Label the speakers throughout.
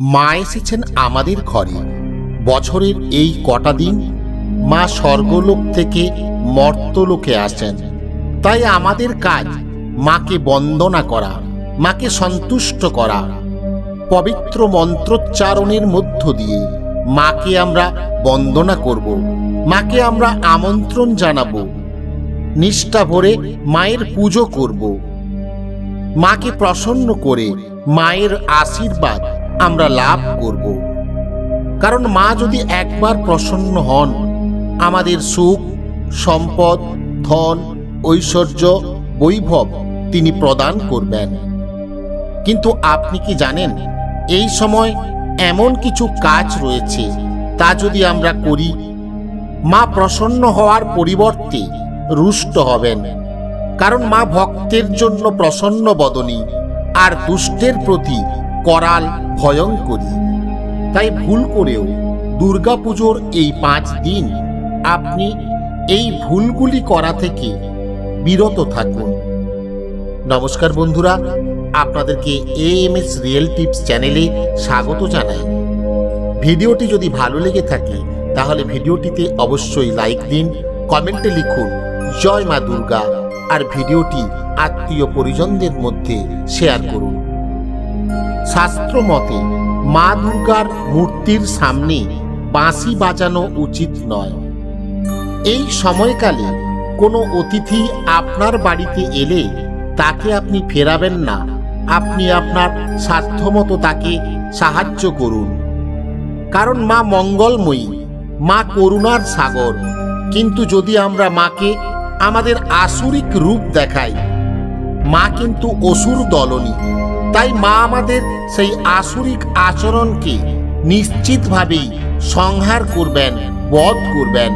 Speaker 1: মা এসেছেন আমাদের ঘরে। বছরের এই কটা দিন মা স্বর্গলোক থেকে মর্তলোকে আসেন। তাই আমাদের কাজ মাকে বন্দনা করা, মাকে সন্তুষ্ট করা, পবিত্র মন্ত্রোচ্চারণের মধ্য দিয়ে মাকে আমরা বন্দনা করব, মাকে আমরা আমন্ত্রণ জানাব, নিষ্ঠা ভরে মায়ের পুজো করব। মাকে প্রসন্ন করে মায়ের আশীর্বাদ আমরা লাভ করব। কারণ মা যদি একবার প্রসন্ন হন, আমাদের সুখ, সম্পদ, ধন, ঐশ্বর্য, বৈভব তিনি প্রদান করবেন। কিন্তু আপনি কি জানেন, এই সময় এমন কিছু কাজ রয়েছে তা যদি আমরা করি, মা প্রসন্ন হওয়ার পরিবর্তে রুষ্ট হবেন। কারণ মা ভক্তের জন্য প্রসন্ন বদনী আর দুষ্টের প্রতি করাল ভয়ঙ্করী। তাই ভুল করেও দুর্গাপুজোর এই পাঁচ দিন আপনি এই ভুলগুলি করা থেকে বিরত থাকুন। নমস্কার বন্ধুরা, আপনাদেরকে এএমএস রিয়েল টিপস চ্যানেলে স্বাগত জানাই। ভিডিওটি যদি ভালো লেগে থাকে, তাহলে ভিডিওটিতে অবশ্যই লাইক দিন, কমেন্টে লিখুন, জয় মা দুর্গা আর ভিডিওটি আত্মীয় পরিজনদের মধ্যে শেয়ার করুন। শাস্ত্র মতে মা দুর্গার মূর্তির সামনে বাঁশি বাজানো উচিত নয়। এই সময়কালে কোনো অতিথি আপনার বাড়িতে এলে তাকে আপনি ফেরাবেন না। আপনি আপনার সাধ্যমতো তাকে সাহায্য করুন। কারণ মা মঙ্গলময়ী, মা করুণার সাগর। কিন্তু যদি আমরা মাকে আমাদের আসুরিক রূপ দেখাই, মা কিন্তু অসুর দলনী। তাই মা আমাদের সেই আসুরিক আচরণকে নিশ্চিতভাবেই সংহার করবেন, বধ করবেন।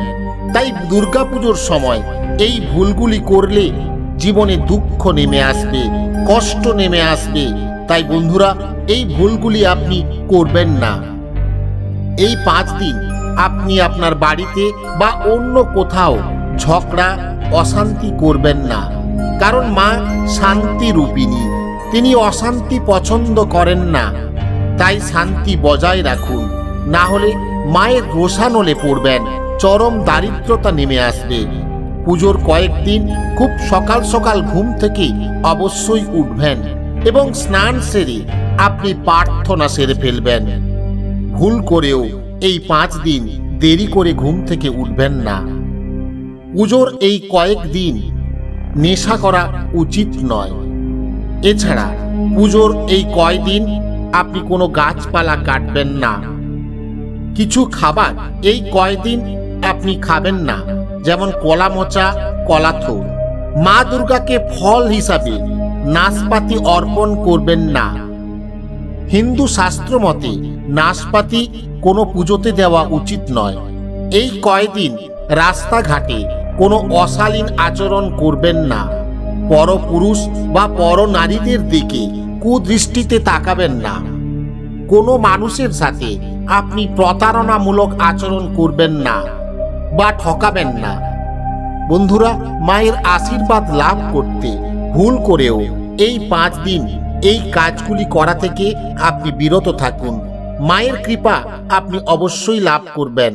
Speaker 1: তাই দুর্গাপুজোর সময় এই ভুলগুলি করলে জীবনে দুঃখ নেমে আসবে, কষ্ট নেমে আসবে। তাই বন্ধুরা, এই ভুলগুলি আপনি করবেন না। এই পাঁচ দিন আপনি আপনার বাড়িতে বা অন্য কোথাও ঝগড়া, অশান্তি করবেন না। কারণ মা শান্তি রূপিণী তিনি অশান্তি পছন্দ করেন না। তাই শান্তি বজায় রাখুন। না হলে মায়ের রোষানলে পড়বেন। চরম দারিদ্রতা নেমে আসবে। পুজোর কয়েকদিন খুব সকাল সকাল ঘুম থেকে অবশ্যই উঠবেন এবং স্নান সেরে আপনি প্রার্থনা সেরে ফেলবেন। ভুল করেও এই পাঁচ দিন দেরি করে ঘুম থেকে উঠবেন না। পুজোর এই কয়েক দিন নেশা করা উচিত নয়। এছাড়া পুজোর এই কয়দিন আপনি কোনো গাছপালা কাটবেন না। কিছু খাবার এই কয়দিন আপনি খাবেন না, যেমন কলা মোচা কলাথো মা দুর্গাকে ফল হিসাবে নাশপাতি অর্পণ করবেন না। হিন্দু শাস্ত্র মতে নাশপাতি কোনো পুজোতে দেওয়া উচিত নয়। এই কয়দিন রাস্তাঘাটে কোনো অশালীন আচরণ করবেন না। পরপুরুষ বা পর নারীদের দিকে কুদৃষ্টিতে তাকাবেন না। কোনো মানুষের সাথে আপনি প্রতারণামূলক আচরণ করবেন না বা ঠকাবেন না। বন্ধুরা, মায়ের আশীর্বাদ লাভ করতে ভুল করেও এই পাঁচ দিন এই কাজগুলি করা থেকে আপনি বিরত থাকুন। মায়ের কৃপা আপনি অবশ্যই লাভ করবেন।